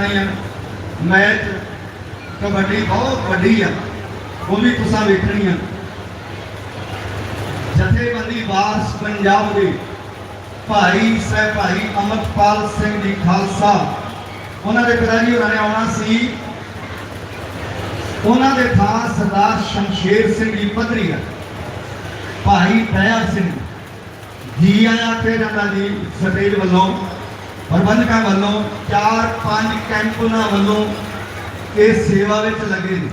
ਵੇਖਣਾ ਆ ਮੈਚ ਕਬੱਡੀ ਬਹੁਤ ਵੱਡੀ ਆ, ਉਹ ਵੀ ਤੁਸੀਂ ਵੇਖਣੀ ਆ। ਜਥੇਬੰਦੀ ਵਾਰਸ ਪੰਜਾਬ ਦੇ ਭਾਈ ਸਾਹਿਬ ਭਾਈ ਅਮਰਪਾਲ ਸਿੰਘ ਜੀ ਖਾਲਸਾ। ਉਹਨਾਂ ਦੇ ਪਿਤਾ ਜੀ ਹੋਰਾਂ ਨੇ ਆਉਣਾ ਸੀ। ਉਹਨਾਂ ਦੇ ਥਾਂ ਸਰਦਾਰ ਸ਼ਮਸ਼ੇਰ ਸਿੰਘ ਜੀ ਪੱਧਰੀਆ ਭਾਈ ਦਇਆ ਸਿੰਘ ਜੀ। ਆਇਆ ਤੇ ਇਹਨਾਂ ਦੀ ਸਟੇਜ ਵੱਲੋਂ ਪ੍ਰਬੰਧਕਾਂ ਵੱਲੋਂ ਚਾਰ ਪੰਜ ਕੈਂਪਨਾਂ ਵੱਲੋਂ ਇਹ ਸੇਵਾ ਵਿੱਚ ਲੱਗੇ ਨੇ।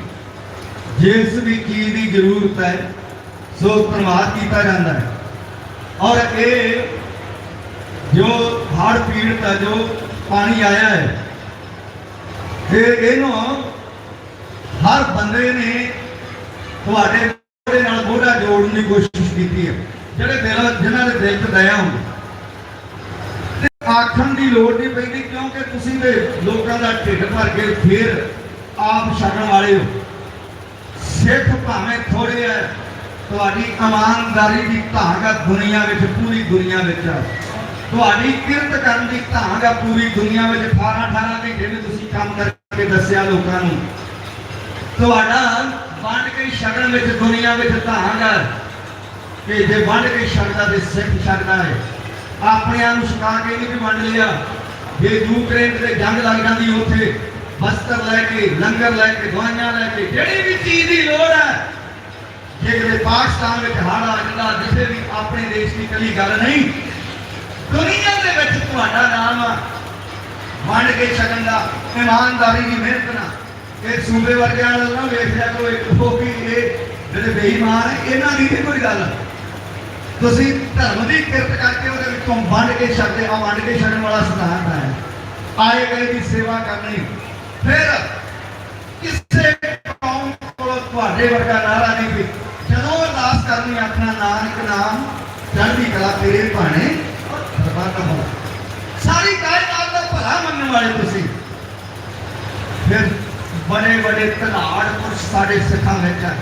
ਜਿਸ ਵੀ ਚੀਜ਼ ਦੀ ਜ਼ਰੂਰਤ ਹੈ, ਸੋ ਪ੍ਰਵਾਦ ਕੀਤਾ ਜਾਂਦਾ ਹੈ। ਔਰ ਇਹ ਜੋ ਹੜ੍ਹ ਪੀੜਤ ਹੈ, ਜੋ ਪਾਣੀ ਆਇਆ ਹੈ, ਇਹ ਇਹਨੂੰ ਹਰ ਬੰਦੇ ਨੇ ਤੁਹਾਡੇ ਨਾਲ ਮੋਢਾ ਜੋੜਨ ਦੀ ਕੋਸ਼ਿਸ਼ ਕੀਤੀ ਹੈ। ਜਿਹੜੇ ਦਿਲ ਜਿਨ੍ਹਾਂ ਦੇ ਦਿਲ 'ਚ ਦਇਆ ਹੁੰਦੀ ਆਖਣ ਦੀ ਲੋੜ ਨਹੀਂ ਪੈਂਦੀ ਕਿਉਂਕਿ ਤੁਸੀਂ ਤੇ ਲੋਕਾਂ ਦਾ ਢਿੱਡ ਭਰ ਕੇ ਫਿਰ ਆਪ ਛੱਡਣ ਵਾਲੇ ਹੋ। ਸਿੱਖ ਭਾਵੇਂ ਥੋੜੇ ਐ ਤੁਹਾਡੀ ਇਮਾਨਦਾਰੀ ਦੀ ਧਾਗ ਆ ਦੁਨੀਆ ਵਿੱਚ, ਪੂਰੀ ਦੁਨੀਆ ਵਿੱਚ ਆ। ਤੁਹਾਡੀ ਕਿਰਤ ਕਰਨ ਦੀ ਧਾਗ ਆ ਪੂਰੀ ਦੁਨੀਆ ਵਿੱਚ। 18 18 ਘੰਟੇ ਵਿੱਚ ਤੁਸੀਂ ਕੰਮ ਕਰਕੇ ਦੱਸਿਆ ਲੋਕਾਂ ਨੂੰ। ਤੁਹਾਡਾ ਵੰਡ ਕੇ ਛਕਣ ਵਿੱਚ ਦੁਨੀਆ ਵਿੱਚ ਧਾਗ ਆ ਕਿ ਜੇ ਵੰਡ ਕੇ ਛਕਦਾ ਤੇ ਸਿੱਖ ਛਕਦਾ ਹੈ ਆਪਣਿਆਂ ਨੂੰ ਛਕਾ ਕੇ ਨਹੀਂ ਵੰਡ ਲਿਆ। ਜੇ ਯੂਕਰੇਨ ਤੇ ਜੰਗ ਲੱਗ ਜਾਂਦੀ ਉੱਥੇ ਵਸਤਰ ਲੈ ਕੇ, ਲੰਗਰ ਲੈ ਕੇ, ਦਵਾਈਆਂ ਲੈ ਕੇ, ਜਿਹੜੀ ਵੀ ਚੀਜ਼ ਦੀ ਲੋੜ ਹੈ, ਜੇ ਕਿਤੇ ਪਾਕਿਸਤਾਨ ਵਿੱਚ ਹੜ੍ਹ ਆ ਜਾਂਦਾ ਜਿਸੇ ਵੀ ਆਪਣੇ ਦੇਸ਼ ਦੀ ਕਲੀ ਗੱਲ ਨਹੀਂ, ਦੁਨੀਆ ਦੇ ਵਿੱਚ ਤੁਹਾਡਾ ਨਾਮ ਆ। ਵੰਡ ਕੇ ਛਕਣ ਦਾ, ਇਮਾਨਦਾਰੀ ਦੀ ਮਿਹਨਤ ਨਾਲ। ਇਹ ਸੂਬੇ ਵਰਗਿਆਂ ਨਾਲ ਨਾ ਵੇਖ ਲਿਆ ਕਰੋ, ਇੱਕ ਫੋਕੀ, ਇਹ ਜਿਹੜੇ ਬੇਈਮਾਨ ਇਹਨਾਂ ਦੀ ਨਹੀਂ ਕੋਈ ਗੱਲ ਤੁਸੀਂ ਧਰਮ ਦੀ ਕਿਰਤ ਕਰਕੇ ਉਹਦੇ ਵਿੱਚੋਂ ਵੰਡ ਕੇ ਛਕਦੇ ਆ ਵੰਡ ਕੇ ਛਕਣ ਵਾਲਾ ਸਿਧਾਂਤ ਹੈ ਆਏ ਗਏ ਦੀ ਸੇਵਾ ਕਰਨੀ ਫਿਰ ਕਿਸੇ ਕੌਮ ਕੋਲ ਤੁਹਾਡੇ ਵਰਗਾ ਨਾਰਾ ਨਹੀਂ ਵੀ ਜਦੋਂ ਅਰਦਾਸ ਕਰਨੀ ਆਪਣਾ ਨਾਨਕ ਨਾਮ ਚੜ੍ਹਦੀ ਕਲਾ ਤੇਰੇ ਭਾਣੇ ਸਰਬੱਤ ਹੋ ਸਾਰੀ ਕਾਇਨਾਤ ਦਾ ਭਲਾ ਮੰਨਣ ਵਾਲੇ ਤੁਸੀਂ ਫਿਰ ਬੜੇ ਬੜੇ ਧਨਾੜ ਪੁਰਸ਼ ਸਾਡੇ ਸਿੱਖਾਂ ਵਿੱਚ ਆ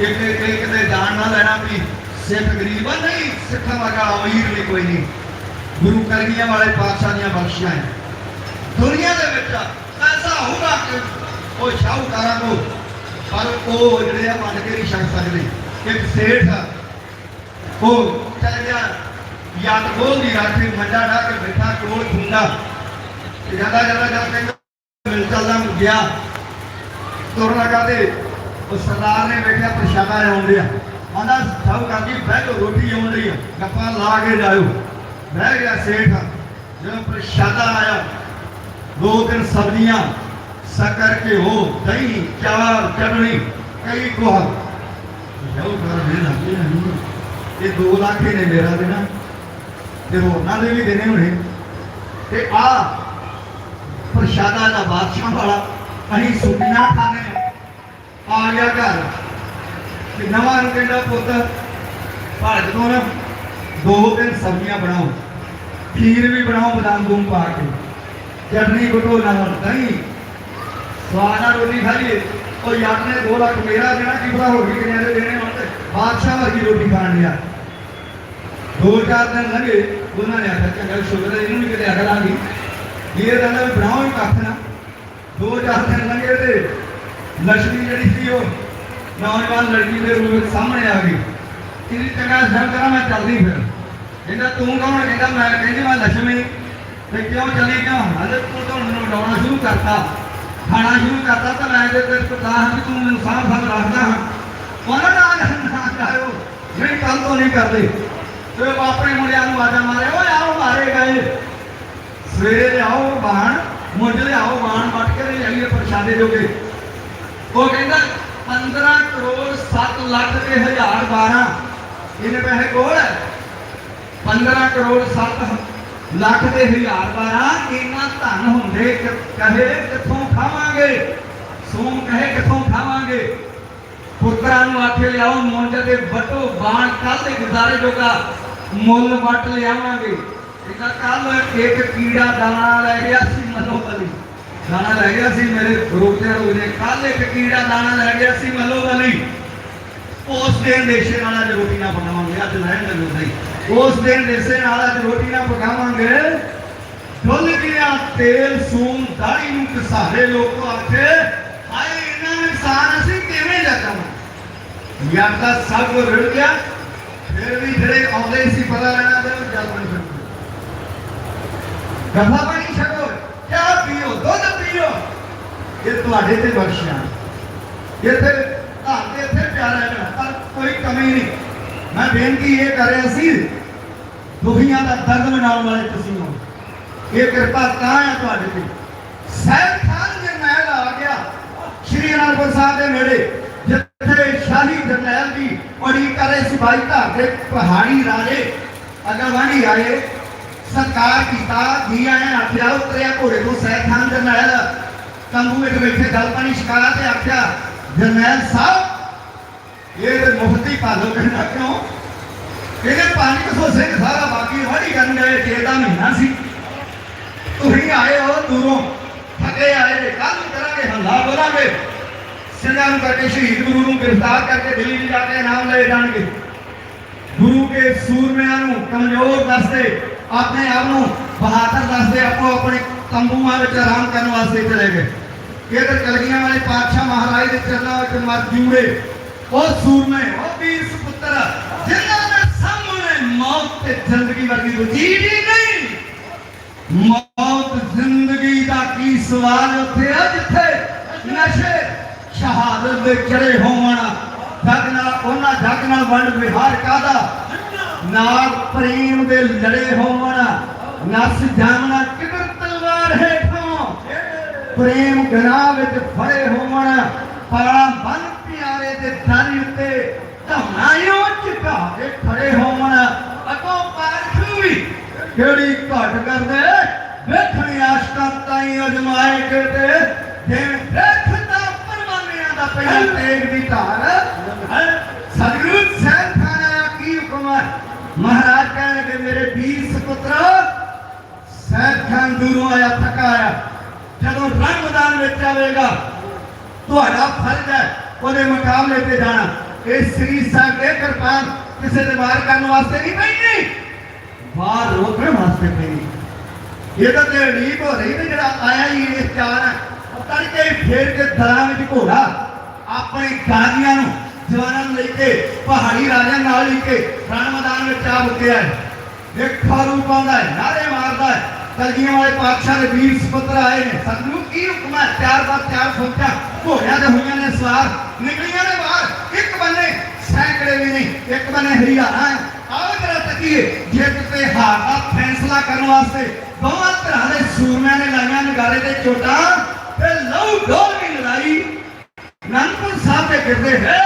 ਇੱਕ ਇੱਕ ਦੇ ਜਾਣ ਨਾ ਲੈਣਾ ਵੀ ਸਿੱਖ ਗਰੀਬ ਆ, ਨਹੀਂ, ਸਿੱਖਾਂ ਵਰਗਾ ਅਮੀਰ ਵੀ ਕੋਈ ਨਹੀਂ। ਗੁਰੂ ਕਰਨੀਆਂ ਵਾਲੇ ਪਾਤਸ਼ਾਹ ਦੀਆਂ ਬਖਸ਼ੀਆਂ ਹੈ ਦੁਨੀਆ ਦੇ ਵਿੱਚ ਐਸਾ ਹੋਊਗਾ ਕਿ ਉਹ ਸ਼ਾਹੂਕਾਰਾਂ ਨੂੰ ਪਰ ਉਹ ਜਿਹੜੇ ਆ ਮੰਨ ਕੇ ਨਹੀਂ ਛੱਡ ਸਕਦੇ। ਇੱਕ ਸੇਠ ਉਹ ਚੱਲ ਗਿਆ ਯਾਦ ਗੋਲ ਦੀ ਰਾਖੀ, ਮੰਡਾ ਢਾ ਕੇ ਬੈਠਾ, ਕੋਲ ਖੁੰਡਾ। ਜ਼ਿਆਦਾ ਜ਼ਿਆਦਾ ਜਾ ਕੇ ਮਿਲ ਚੱਲਦਾ ਗਿਆ। ਤੁਰਨ ਲੱਗਾ ਤੇ ਉਹ ਸਰਦਾਰ ਨੇ ਵੇਖਿਆ ਪ੍ਰਸ਼ਾਦਾ ਆਉਣ ਡਿਆ ਆਂਦਾ ਸ਼ਾਹੂਕਾਰ ਜੀ ਬਹਿ ਕੇ ਰੋਟੀ ਆਉਣ ਰਹੀ ਗੱਪਾਂ ਲਾ ਕੇ ਜਾਇਓ। ਬਹਿ ਗਿਆ ਸੇਠ। ਜਦੋਂ ਪ੍ਰਸ਼ਾਦਾ ਆਇਆ, ਦੋ ਤਿੰਨ ਸਬਜ਼ੀਆਂ ਸ਼ੱਕਰ ਘਿਓ ਦਹੀਂ, ਚਾਵਲ ਚਟਣੀ ਕਈ ਕੁਝ ਜਾਓ ਕਰ ਦੇ ਨਾ ਇਹ 2 ਲੱਖ ਨੇ ਮੇਰਾ ਦੇਣਾ ਤੇ ਹੋਰਨਾਂ ਦੇ ਵੀ ਦੇਣੇ ਹੋਣੇ। ਤੇ ਆ ਪ੍ਰਸ਼ਾਦਾ ਦਾ ਬਾਦਸ਼ਾਹ ਵਾਲਾ, ਅਸੀਂ ਸੁਪਨਾ ਖਾਣੇ। ਆ ਗਿਆ ਘਰ। ਤੇ ਨਵਾਂ ਕਹਿੰਦਾ ਪੁੱਤ ਭਾਰਤ ਤੋਂ ਨਾ ਦੋ ਦਿਨ ਸਬਜ਼ੀਆਂ ਬਣਾਓ, ਖੀਰ ਵੀ ਬਣਾਓ, ਬਦਾਮ ਬੂਮ ਪਾ ਕੇ, ਚਟਨੀ ਗੁੱਟੋ ਨਾਲ, ਦਹੀਂ। ਸਵਾਦ ਨਾਲ ਰੋਟੀ ਖਾਈਏ ਉਹ ਯਾਰ ਨੇ 2 ਲੱਖ ਮੇਰਾ ਦੇਣਾ ਕੀ ਪਤਾ ਹੋਰ ਵੀ ਕਿੰਨੇ ਦੇ ਦੇਣੇ ਹੁਣ ਬਾਦਸ਼ਾਹ ਵਰਗੀ ਰੋਟੀ ਖਾਣ ਲਿਆ ਦੋ ਚਾਰ ਦਿਨ ਲੰਘੇ, ਉਹਨਾਂ ਨੇ ਆਖਿਆ, ਚੰਗਾ, ਸ਼ੁਕਰ ਹੈ, ਇਹਨੂੰ ਵੀ ਕਿਤੇ ਅਕਲ ਆ ਗਈ। ਇਹ ਕਹਿੰਦਾ ਵੀ, ਬਣਾਓ ਹੀ ਕੱਖ ਨਾ। ਦੋ ਚਾਰ ਦਿਨ ਲੰਘੇ ਤੇ ਲక్ష్ਮੀ ਜਿਹੜੀ ਸੀ ਉਹ ਨੌਜਵਾਨ ਲੜਕੀ ਦੇ ਰੂਪ ਵਿੱਚ ਸਾਹਮਣੇ ਆ ਗਈ। ਇਹਦੀ ਚੰਗਾ ਸਰ ਕਰਾਂ ਮੈਂ ਚੱਲਦੀ ਫਿਰ। ਕਹਿੰਦਾ, ਤੂੰ ਕੌਣ? ਕਹਿੰਦਾ, ਮੈਂ ਕਹਿੰਦੀ, ਮੈਂ ਲక్ష్ਮੀ। ਤੇ ਕਿਉਂ ਚੱਲੀ ਕਿਉਂ? ਹਲੇ ਤੂੰ ਤਾਂ ਮੈਨੂੰ ਉਡਾਉਣਾ ਸ਼ੁਰੂ ਕਰਤਾ। ਖਾਣਾ ਸ਼ੁਰੂ ਕਰਤਾ ਤਾਂ ਮੈਂ ਤੇ ਤੇਰੇ ਕੋਲ ਹਾਂ ਕਿ ਤੂੰ ਮੈਨੂੰ ਸਾਹ ਸਾਹ ਰੱਖਦਾ ਹਾਂ। ਉਹਨਾਂ ਨਾਲ ਨਾ ਕਹੋ ਨਹੀਂ ਕੱਲ ਤੋਂ ਨਹੀਂ ਕਰਦੇ। ਤੇ ਉਹ ਆਪਣੇ ਮੁੰਡਿਆਂ ਨੂੰ ਆਜਾ ਮਾਰੇ, ਓਏ, ਆਓ ਮਾਰੇ ਗਏ। ਸਵੇਰੇ ਲਿਆਓ ਬਾਣ ਮੁੰਡੇ ਲਿਆਓ ਬਾਣ, ਵੱਟ ਕੇ ਜਾਈਏ ਪ੍ਰਸ਼ਾਦੇ ਜੋਗੇ। ਉਹ ਕਹਿੰਦਾ 15 ਕਰੋੜ 7 ਲੱਖ ਤੇ ਹਜ਼ਾਰ 12 ਇਹਨੇ ਪੈਸੇ ਕੋਲ? 15 ਕਰੋੜ 7 ਲੱਖ ਤੇ ਹਜ਼ਾਰ 12 ਧਨ ਹੁੰਦੇ ਕਹੇ ਕਿੱਥੋਂ ਖਾਵਾਂਗੇ? ਸੋਮ ਕਹੇ ਕਿੱਥੋਂ ਖਾਵਾਂਗੇ? ਪੁੱਤਰਾਂ ਨੂੰ ਆਖੇ ਲਿਆਓ ਮੁੰਜ ਦੇ ਵਟੋ ਬਾਣ ਕੱਲ ਦੇ ਗੁਜ਼ਾਰੇ ਜੋਗਾ ਮੁੱਲ ਵਟ ਲਿਆਵਾਂਗੇ। ਇਹਦਾ ਕੱਲ ਇੱਕ ਕੀੜਾ ਦਾਣਾ ਲੈ ਗਿਆ ਸੀ ਮਨੋ ਬਲੀ ਦਾਣਾ ਲੈ ਗਿਆ ਸੀ ਮੇਰੇ ਗਰੁੱਪ ਦੇ ਰੋਜ਼ ਨੇ ਕੱਲ ਇੱਕ ਕੀੜਾ ਦਾਣਾ ਲੈ ਗਿਆ ਸੀ ਮਨੋ ਬਲੀ ਉਸ ਦਿਨ ਦੇਸ਼ੇ ਨਾਲ ਅੱਜ ਰੋਟੀ ਨਾ ਪਕਾਵਾਂਗੇ, ਅੱਜ ਲੈਣ ਦੇ ਨਹੀਂ ਉਸ ਦਿਨ ਦੇਸ਼ੇ ਨਾਲ ਅੱਜ ਰੋਟੀ ਨਾ ਪਕਾਵਾਂਗੇ। ਡੁੱਲ ਗਿਆ ਤੇਲ ਸੂਮ ਦਾੜੀ ਨੂੰ ਘਸਾਰੇ ਲੋਕ ਆਖੇ, ਹਾਏ ਇਹਨਾਂ ਇਨਸਾਨ ਅਸੀਂ ਕਿਵੇਂ ਜਗਾਵਾਂ ਯਾਰ ਤਾਂ ਸਭ ਕੁਝ ਰੁੜ ਗਿਆ। ਫਿਰ ਵੀ ਜਿਹੜੇ ਆਉਂਦੇ ਸੀ, ਪਤਾ ਲੈਣਾ ਤੇ ਉਹ ਜਲ ਬਣ ਜਾਂਦੇ ਗਫਾ ਪਾਣੀ ਛਕੋ ਚਾਹ ਪੀਓ ਦੁੱਧ ਪੀਓ ਇਹ ਤੁਹਾਡੇ ਤੇ ਬਖਸ਼ਿਆ। ਇਹ ਤੇ ਤੁਹਾਡੇ ਇੱਥੇ ਪਿਆਰਾ ਹੈ ਪਰ ਕੋਈ ਕਮੀ ਨਹੀਂ। ਮੈਂ ਬੇਨਤੀ ਇਹ ਕਰ ਰਿਹਾ ਸੀ, ਦੁਖੀਆਂ ਦਾ ਦਰਦ ਮਨਾਉਣ ਵਾਲੇ ਤੁਸੀਂ ਹੋ। ਇਹ ਕਿਰਪਾ ਤਾਂ ਹੈ ਤੁਹਾਡੇ ਤੇ। ਸਹਿਬ ਖਾਨ ਦੇ ਮਹਿਲ ਆ ਗਿਆ, ਸ਼੍ਰੀ ਅਨੰਦਪੁਰ ਸਾਹਿਬ ਦੇ ਨੇੜੇ, ਜਿੱਥੇ ਸ਼ਾਹੀ ਜਰਨੈਲ ਦੀ ਔੜੀ ਕਰੇ ਸਿਪਾਹੀ ਘਰ ਦੇ ਪਹਾੜੀ ਰਾਜੇ ਅਗਵਾਨੀ ਆਏ। ਸਤਕਾਰ ਕੀਤਾ ਜੀ ਆਖਿਆ, ਉਤਰਿਆ ਘੋੜੇ ਤੋਂ ਸਹਿਬ ਖਾਨ ਜਰਨੈਲ ਤੰਬੂ ਵਿੱਚ ਬੈਠੇ ਗੱਲ ਪਾਣੀ ਛਕਾਇਆ ਤੇ ਆਖਿਆ, ਜਰਨੈਲ ਸਾਹਿਬ, ਇਹ ਤੇ ਮੁਫਤੀ ਭਾਲੋ ਕਹਿੰਦਾ ਕਿਉਂ? ਇਹਦੇ ਪੰਜ ਸੌ ਸਿੰਘ ਸਾਰਾ ਬਾਕੀ ਵਾੜੀ ਕਰਨ ਗਏ ਛੇ ਦਾ ਮਹੀਨਾ ਸੀ। ਤੁਸੀਂ ਆਏ ਹੋ ਦੂਰੋਂ ਥੱਕੇ ਆਏ ਜੇ ਕੱਲ ਕਰਾਂਗੇ, ਹੱਲਾ ਬੋਲਾਂਗੇ। ਸਿੰਘਾਂ ਨੂੰ ਕਰਕੇ, ਸ਼ਹੀਦ ਗੁਰੂ ਨੂੰ ਗ੍ਰਿਫਤਾਰ ਕਰਕੇ ਦਿੱਲੀ ਜਾ ਕੇ ਇਨਾਮ ਲਏ ਜਾਣਗੇ। ਗੁਰੂ ਕੇ ਸੂਰਮਿਆਂ ਨੂੰ ਕਮਜ਼ੋਰ ਦੱਸਦੇ, ਆਪਣੇ ਆਪ ਨੂੰ ਬਹਾਦਰ ਦੱਸਦੇ ਆਪੋ ਆਪਣੇ ਤੰਬੂਆਂ ਵਿੱਚ ਆਰਾਮ ਕਰਨ ਵਾਸਤੇ ਚਲੇ ਗਏ ਇਧਰ ਕਲਗੀਆਂ ਵਾਲੇ ਪਾਤਸ਼ਾਹ ਮਹਾਰਾਜ ਦੇ ਚਰਨਾਂ ਵਿੱਚ ਮਰ ਜੂੜੇ ਉਹ ਸੂਰਮੇ ਉਹ ਵੀਰ ਸੁਪੁੱਤਰ ਜਿਨ੍ਹਾਂ ਦੇ ਸਾਹਮਣੇ ਮੌਤ ਤੇ ਜ਼ਿੰਦਗੀ ਵਰਗੀ ਕੋਈ ਚੀਜ਼ ਹੀ ਨਹੀਂ ਮੌਤ ਜ਼ਿੰਦਗੀ ਦਾ ਕੀ ਸਵਾਲ ਉੱਥੇ ਆ ਜਿੱਥੇ ਨਸ਼ੇ ਸ਼ਹਾਦਤ ਦੇ ਚੜੇ ਹੋਵਣ ਜਗ ਨਾਲ ਉਹਨਾਂ ਜਗ ਨਾਲ ਵੰਡ ਵਿਹਾਰ ਕਾਦਾ ਨਾਲ ਪ੍ਰੇਮ ਦੇ ਲੜੇ ਹੋਵਣ ਨਸ ਜਾਮਣਾ ਕਿਦਰ ਹੇਠੋਂ ਪ੍ਰੇਮ ਗਨਾਹ ਵਿੱਚ ਫੜੇ ਹੋਵਣ ਪਾਲਾ ਬੰਨ ਪਿਆਰੇ ਦੇ ਦਰ ਉੱਤੇ ਧਮਨਾਇਓ ਝੁਕਾ ਕੇ ਖੜੇ ਹੋਵਣ। ਅਗੋਂ ਪਾਰਖੂ ਵੀ ਕਿਹੜੀ ਘਟ ਕਰਦੇ? ਵੇਖਣ ਆਸ਼ਕਾਂ ਤਾਈ ਅਜਮਾਏ ਕਿਤੇ ਜਿਵੇਂ ਦੇਖਦਾ ਪਰਮਾਨਿਆਂ ਦਾ ਪਹਿਲਾ ਤੇਗ ਦੀ ਧਾਰ। ਸਤਿਗੁਰੂ ਸਾਹਿਬ ਖਾਨਾ ਕੀ ਹੁਕਮ ਹੈ? ਮਹਾਰਾਜ ਕਹਿੰਦੇ ਕਿ ਮੇਰੇ ਵੀਰ ਸੁਪੁੱਤਰ ਸਹਿਬ ਖਾਨ ਦੂਰੋਂ ਆਇਆ ਥੱਕਾ ਆਇਆ ਜਦੋਂ ਰੰਗ ਮੈਦਾਨ ਤੁਹਾਡਾ ਫਰਜ਼ ਹੈ ਉਹਦੇ ਮੁਕਾਬਲੇ ਤੇ ਜਾਣਾ। ਇਹ ਸ੍ਰੀ ਸਾਹਿਬ ਕਿਰਪਾਨ ਕਿਸੇ ਦੇ ਵਾਰ ਕਰਨ ਵਾਸਤੇ ਨਹੀਂ ਪੈਣੀ ਬਾਹਰ ਰੋਕਣ ਵਾਸਤੇ ਪੈਣੀ ਇਹ ਤਾਂ ਤੇ ਲੀਕ ਹੋ ਰਹੀ ਤੇ ਜਿਹੜਾ ਆਇਆ ਹੀ ਇਸ ਚਾਰ ਹੈ। ਤੜਕੇ ਹੀ ਫੇਰ ਕੇ ਦਰਾਂ ਵਿੱਚ ਘੋੜਾ ਆਪਣੇ ਗਾਜੀਆਂ ਨੂੰ, ਜਵਾਨਾਂ ਨੂੰ ਲੈ ਕੇ, ਪਹਾੜੀ ਰਾਜਿਆਂ ਨਾਲ ਲੈ ਕੇ ਰਣ ਮੈਦਾਨ ਵਿੱਚ ਆ ਮੁੱਕਿਆ ਹੈ। ਦੇਖਾ ਰੂਪ ਪਾਉਂਦਾ ਹੈ, ਨਾਰੇ ਮਾਰਦਾ ਹੈ। ਕਲਗੀਆਂ ਵਾਲੇ ਪਾਤਸ਼ਾਹ ਦੇ ਵੀਰ ਸੁਪੁੱਤਰ ਆਏ ਨੇ। ਸਤਿਗੁਰੂ, ਕੀ ਹੁਕਮ ਹੈ? ਤਿਆਰ ਬਾਰ ਤਿਆਰ ਸੋਚਿਆ। ਘੋੜਿਆਂ ਦੇ ਹੋਈਆਂ ਨੇ ਸਵਾਰ, ਨਿਕਲੀਆਂ ਨੇ ਬਾਹਰ। ਇੱਕ ਬੰਨੇ ਸੈਂਕੜੇ ਵੀ ਨਹੀਂ, ਇੱਕ ਬੰਨੇ ਹਰਿਆਣਾ ਆਓ ਜਰਾ ਤੱਕੀਏ ਜੇ ਕਿਤੇ ਹਾਰ ਦਾ ਫੈਸਲਾ ਕਰਨ ਵਾਸਤੇ ਦੋਵਾਂ ਤਰ੍ਹਾਂ ਦੇ ਸੂਰਮਿਆਂ ਨੇ ਲਾਈਆਂ ਨਗਾਰੇ ਤੇ ਚੋਟਾਂ ਤੇ ਲਹੂ ਡੋਲ ਦੀ ਲੜਾਈ ਨੰਦਪੁਰ ਸਾਹਿਬ ਦੇ ਗਿਰਦੇ ਹੈ